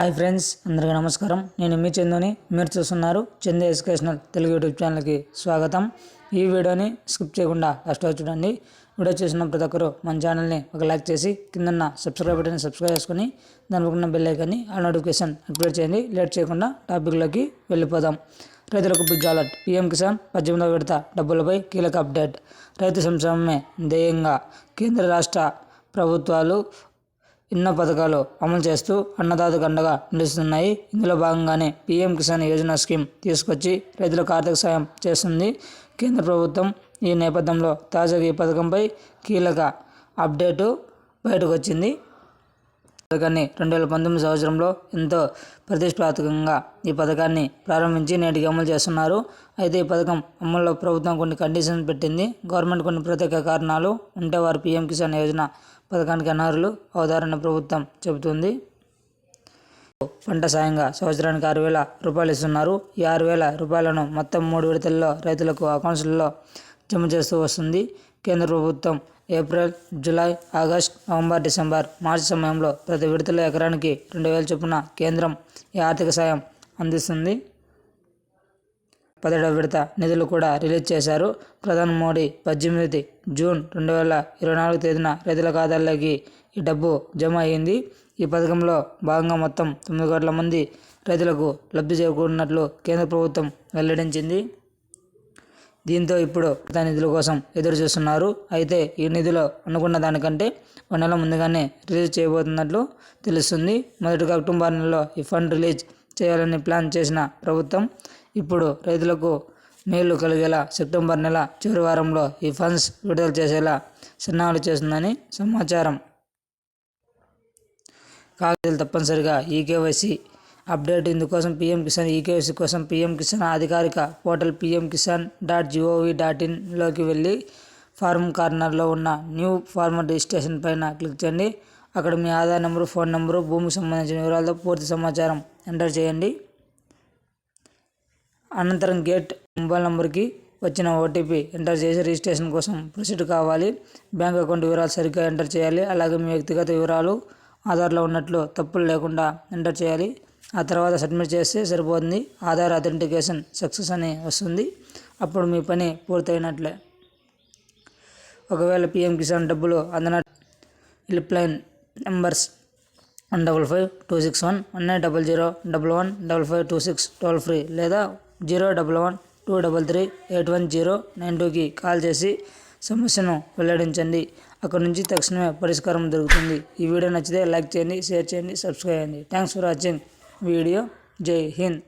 Hi friends అందరికీ నమస్కారం. నేను మీ చందుని. మీరు చూస్తున్నారు చందు ఎడ్యుకేషనల్ తెలుగు యూట్యూబ్ ఛానల్కి స్వాగతం. ఈ వీడియోని స్కిప్ చేయకుండా లాస్ట్ వరకు చూడండి. వీడియో చూసిన ప్రతి ఒక్కరు మన ఛానల్ని ఒక లైక్ చేసి కిందన్న సబ్స్క్రైబ్ బటన్ సబ్స్క్రైబ్ చేసుకుని దానిపక్కన బెల్ ఐకాన్ని ఆ నోటిఫికేషన్ అప్డేట్ చేయండి. లేట్ చేయకుండా టాపిక్లోకి వెళ్ళిపోదాం. రైతులకు బిగ్ అలర్ట్. పీఎం కిసాన్ పద్దెనిమిదవ విడత డబ్బులపై కీలక అప్డేట్. రైతు సంక్షేమమే ధ్యేయంగా కేంద్ర రాష్ట్ర ప్రభుత్వాలు ఎన్నో పథకాలు అమలు చేస్తూ అన్నదాతకు అండగా నిలుస్తున్నాయి. ఇందులో భాగంగానే పీఎం కిసాన్ యోజన స్కీమ్ తీసుకొచ్చి రైతులకు ఆర్థిక సాయం చేస్తుంది. కేంద్ర ప్రభుత్వం ఈ నేపథ్యంలో తాజాగా ఈ పథకంపై కీలక అప్డేటు బయటకు వచ్చింది పథకాన్ని రెండు వేల పంతొమ్మిది సంవత్సరంలో ఎంతో ప్రతిష్టాత్మకంగా ఈ పథకాన్ని ప్రారంభించి నేటికి అమలు చేస్తున్నారు. అయితే ఈ పథకం అమల్లో ప్రభుత్వం కొన్ని కండిషన్స్ పెట్టింది. గవర్నమెంట్ కొన్ని ప్రత్యేక కారణాలు ఉంటే వారు పీఎం కిసాన్ యోజన పథకానికి అనర్హులు అవుతారని ప్రభుత్వం చెబుతుంది. పంట సాయంగా సంవత్సరానికి ఆరు వేల రూపాయలు ఇస్తున్నారు. ఈ ఆరు వేల రూపాయలను మొత్తం మూడు విడతల్లో రైతులకు అకౌంట్స్లో జమ చేస్తూ వస్తుంది. కేంద్ర ప్రభుత్వం April July August November December March సమయంలో ప్రతి విడతల ఎకరానికి రెండు వేల చొప్పున కేంద్రం ఈ ఆర్థిక సాయం అందిస్తుంది. పదిహేడవ విడత నిధులు కూడా రిలీజ్ చేశారు. ప్రధాని మోడీ పద్దెనిమిది జూన్ రెండు వేల ఇరవై నాలుగు తేదీన రైతుల ఖాతాల్లోకి ఈ డబ్బు జమ అయ్యింది ఈ పథకంలో భాగంగా మొత్తం తొమ్మిది కోట్ల మంది రైతులకు లబ్ధి చేకూరినట్లు కేంద్ర ప్రభుత్వం వెల్లడించింది. దీంతో ఇప్పుడు మిగతా నిధుల కోసం ఎదురు చూస్తున్నారు. అయితే ఈ నిధులు అనుకున్న దానికంటే ఒక నెల ముందుగానే రిలీజ్ చేయబోతున్నట్లు తెలుస్తుంది. మొదటిగా అక్టోబర్ నెలలో ఈ ఫండ్ రిలీజ్ చేయాలని ప్లాన్ చేసిన ప్రభుత్వం ఇప్పుడు రైతులకు మేలు కలిగేలా సెప్టెంబర్ నెల చివరి వారంలో ఈ ఫండ్స్ విడుదల చేసేలా సన్నాహాలు చేస్తుందని సమాచారం. కాగితాలు తప్పనిసరిగా ఈకేవైసీ అప్డేట్ ఇందుకోసం పీఎం కిసాన్ ఈకేవైసీ కోసం పీఎం కిసాన్ అధికారిక portal PM Kisan dot gov dot ఇన్లోకి వెళ్ళి ఫార్మ్ కార్నర్లో ఉన్న న్యూ ఫార్మ్ రిజిస్ట్రేషన్ పైన క్లిక్ చేయండి. అక్కడ మీ ఆధార్ నెంబరు ఫోన్ నెంబరు భూమికి సంబంధించిన వివరాలతో పూర్తి సమాచారం ఎంటర్ చేయండి. అనంతరం గేట్ మొబైల్ నెంబర్కి వచ్చిన ఓటీపీ ఎంటర్ చేసి రిజిస్ట్రేషన్ కోసం ప్రొసీడ్ కావాలి. బ్యాంక్ అకౌంట్ వివరాలు సరిగ్గా ఎంటర్ చేయాలి. అలాగే మీ వ్యక్తిగత వివరాలు ఆధార్లో ఉన్నట్లు తప్పులు లేకుండా ఎంటర్ చేయాలి. ఆ తర్వాత సబ్మిట్ చేస్తే సరిపోతుంది. ఆధార్ అథెంటికేషన్ సక్సెస్ అని వస్తుంది. అప్పుడు మీ పని పూర్తయినట్లే. ఒకవేళ పిఎం కిసాన్ డబ్బులు అందన help line numbers one double five two six one one nine double zero double one double five two six toll free లేదా zero double one two double three eight one zero nine టూకి call చేసి సమస్యను వెల్లడించండి. అక్కడ నుంచి తక్షణమే పరిష్కారం దొరుకుతుంది. ఈ వీడియో నచ్చితే లైక్ చేయండి షేర్ చేయండి సబ్స్క్రైబ్ చేయండి. Thanks for watching video. जय हिंद।